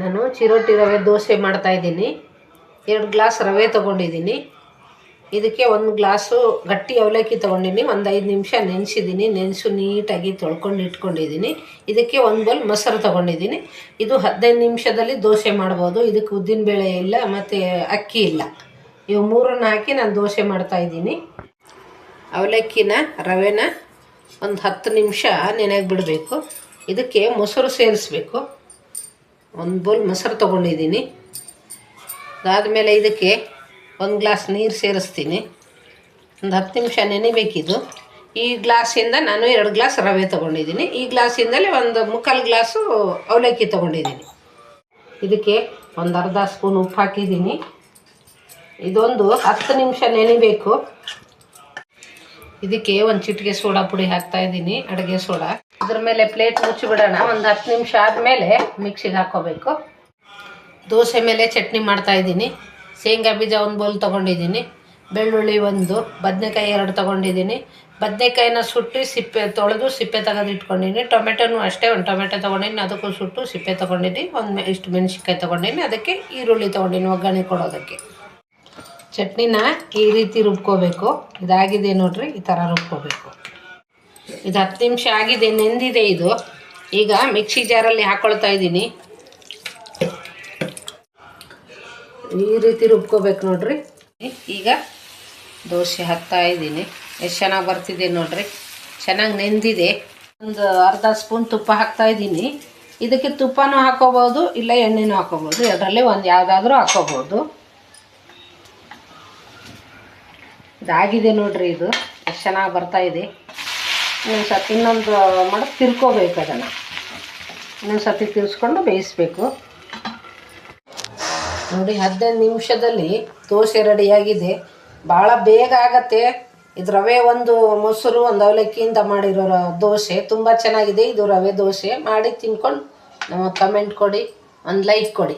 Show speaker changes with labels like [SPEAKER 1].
[SPEAKER 1] ನಾನು ಚಿರೋಟಿ ರವೆ ದೋಸೆ ಮಾಡ್ತಾಯಿದ್ದೀನಿ ಎರಡು ಗ್ಲಾಸ್ ರವೆ ತೊಗೊಂಡಿದ್ದೀನಿ. ಇದಕ್ಕೆ ಒಂದು ಗ್ಲಾಸು ಗಟ್ಟಿ ಅವಲಕ್ಕಿ ತೊಗೊಂಡಿನಿ. ಒಂದು ಐದು ನಿಮಿಷ ನೆನೆಸಿದ್ದೀನಿ ನೆನೆಸು ನೀಟಾಗಿ ತೊಳ್ಕೊಂಡು ಇಟ್ಕೊಂಡಿದ್ದೀನಿ ಇದಕ್ಕೆ ಒಂದು ಬಲ್ ಮೊಸರು ತೊಗೊಂಡಿದ್ದೀನಿ ಇದು ಹದಿನೈದು ನಿಮಿಷದಲ್ಲಿ ದೋಸೆ ಮಾಡ್ಬೋದು. ಇದಕ್ಕೆ ಉದ್ದಿನಬೇಳೆ ಇಲ್ಲ, ಮತ್ತು ಅಕ್ಕಿ ಇಲ್ಲ. ಇವು ಮೂರನ್ನು ಹಾಕಿ ನಾನು ದೋಸೆ ಮಾಡ್ತಾಯಿದ್ದೀನಿ ಅವಲಕ್ಕಿನ, ರವೆನ ಒಂದು ಹತ್ತು ನಿಮಿಷ ನೆನೆಗೆ ಬಿಡಬೇಕು ಇದಕ್ಕೆ ಮೊಸರು ಸೇರಿಸ್ಬೇಕು. ಒಂದು ಬೌಲ್ ಮೊಸರು ತೊಗೊಂಡಿದ್ದೀನಿ. ಅದಾದಮೇಲೆ ಇದಕ್ಕೆ ಒಂದು ಗ್ಲಾಸ್ ನೀರು ಸೇರಿಸ್ತೀನಿ. ಒಂದು ಹತ್ತು ನಿಮಿಷ ನೆನೆಬೇಕಿದು. ಈ ಗ್ಲಾಸಿಂದ ನಾನು ಎರಡು ಗ್ಲಾಸ್ ರವೆ ತೊಗೊಂಡಿದ್ದೀನಿ. ಈ ಗ್ಲಾಸಿಂದಲೇ ಒಂದು ಮುಕ್ಕಾಲು ಗ್ಲಾಸು ಅವಲಕ್ಕಿ ತೊಗೊಂಡಿದ್ದೀನಿ. ಇದಕ್ಕೆ ಒಂದು ಅರ್ಧ ಸ್ಪೂನ್ ಉಪ್ಪು ಹಾಕಿದ್ದೀನಿ. ಇದೊಂದು ಹತ್ತು ನಿಮಿಷ ನೆನಿಬೇಕು. ಇದಕ್ಕೆ ಒಂದು ಚಿಟಿಕೆ ಸೋಡಾ ಪುಡಿ ಹಾಕ್ತಾ ಇದ್ದೀನಿ, ಅಡುಗೆ ಸೋಡಾ. ಅದ್ರ ಮೇಲೆ ಪ್ಲೇಟ್ ಮುಚ್ಚಿಬಿಡೋಣ ಒಂದು ಹತ್ತು ನಿಮಿಷ ಆದಮೇಲೆ ಮಿಕ್ಸಿಗೆ ಹಾಕೋಬೇಕು. ದೋಸೆ ಮೇಲೆ ಚಟ್ನಿ ಮಾಡ್ತಾ ಇದ್ದೀನಿ. ಶೇಂಗಾ ಬೀಜ ಒಂದು ಬೌಲ್ ತೊಗೊಂಡಿದ್ದೀನಿ. ಬೆಳ್ಳುಳ್ಳಿ ಒಂದು, ಬದನೆಕಾಯಿ ಎರಡು ತೊಗೊಂಡಿದ್ದೀನಿ. ಬದನೆಕಾಯಿನ ಸುಟ್ಟು ಸಿಪ್ಪೆ ತೊಳೆದು ಸಿಪ್ಪೆ ತೆಗೆದು ಇಟ್ಕೊಂಡಿದ್ದೀನಿ ಟೊಮೆಟೊನೂ ಅಷ್ಟೇ, ಒಂದು ಟೊಮೆಟೊ ತೊಗೊಂಡಿನಿ ಅದಕ್ಕೂ ಸುಟ್ಟು ಸಿಪ್ಪೆ ತೊಗೊಂಡಿದ್ದೀನಿ. ಒಂದು ಇಷ್ಟು ಮೆಣಸಿನ್ಕಾಯಿ ತೊಗೊಂಡಿನಿ ಅದಕ್ಕೆ ಈರುಳ್ಳಿ ತೊಗೊಂಡಿನಿ ಒಗ್ಗರಣೆ ಕೊಡೋದಕ್ಕೆ. ಚಟ್ನಿನ ಈ ರೀತಿ ರುಬ್ಕೋಬೇಕು. ಇದಾಗಿದೆ ನೋಡ್ರಿ, ಈ ಥರ ರುಬ್ಕೋಬೇಕು. ಇದು ಹತ್ತು ನಿಮಿಷ ಆಗಿದೆ, ನೆಂದಿದೆ ಇದು. ಈಗ ಮಿಕ್ಸಿ ಜಾರಲ್ಲಿ ಹಾಕ್ಕೊಳ್ತಾ ಇದ್ದೀನಿ. ಈ ರೀತಿ ರುಬ್ಕೋಬೇಕು ನೋಡ್ರಿ. ಈಗ ದೋಸೆ ಹಾಕ್ತಾ ಇದ್ದೀನಿ. ಎಷ್ಟು ಚೆನ್ನಾಗಿ ಬರ್ತಿದೆ ನೋಡ್ರಿ. ಚೆನ್ನಾಗಿ ನೆಂದಿದೆ. ಒಂದು ಅರ್ಧ ಸ್ಪೂನ್ ತುಪ್ಪ ಹಾಕ್ತಾ ಇದ್ದೀನಿ. ಇದಕ್ಕೆ ತುಪ್ಪನೂ ಹಾಕೋಬೋದು, ಇಲ್ಲ ಎಣ್ಣೆನೂ ಹಾಕೋಬೋದು. ಎರಡರಲ್ಲಿ ಒಂದು ಯಾವುದಾದ್ರೂ ಹಾಕೋಬೋದು. ಇದಾಗಿದೆ ನೋಡ್ರಿ ಇದು. ಎಷ್ಟು ಚೆನ್ನಾಗಿ ಬರ್ತಾ ಇದೆ. ಇನ್ನೊಂದು ಸತಿ ಇನ್ನೊಂದು ಮಾಡಿ ತಿರ್ಕೋಬೇಕು ಅದನ್ನು. ಇನ್ನೊಂದು ಸತಿ ತಿರ್ಸ್ಕೊಂಡು ಬೇಯಿಸ್ಬೇಕು. ನೋಡಿ, ಹದಿನೈದು ನಿಮಿಷದಲ್ಲಿ ದೋಸೆ ರೆಡಿಯಾಗಿದೆ. ಭಾಳ ಬೇಗ ಆಗತ್ತೆ. ಇದು ರವೆ ಒಂದು ಮೊಸರು, ಒಂದು ಅವಲಕ್ಕಿಯಿಂದ ಮಾಡಿರೋ ದೋಸೆ ತುಂಬ ಚೆನ್ನಾಗಿದೆ. ಇದು ರವೆ ದೋಸೆ. ಮಾಡಿ ತಿನ್ಕೊಂಡು ನಮಗೆ ಕಮೆಂಟ್ ಕೊಡಿ. ಒಂದು ಲೈಕ್ ಕೊಡಿ.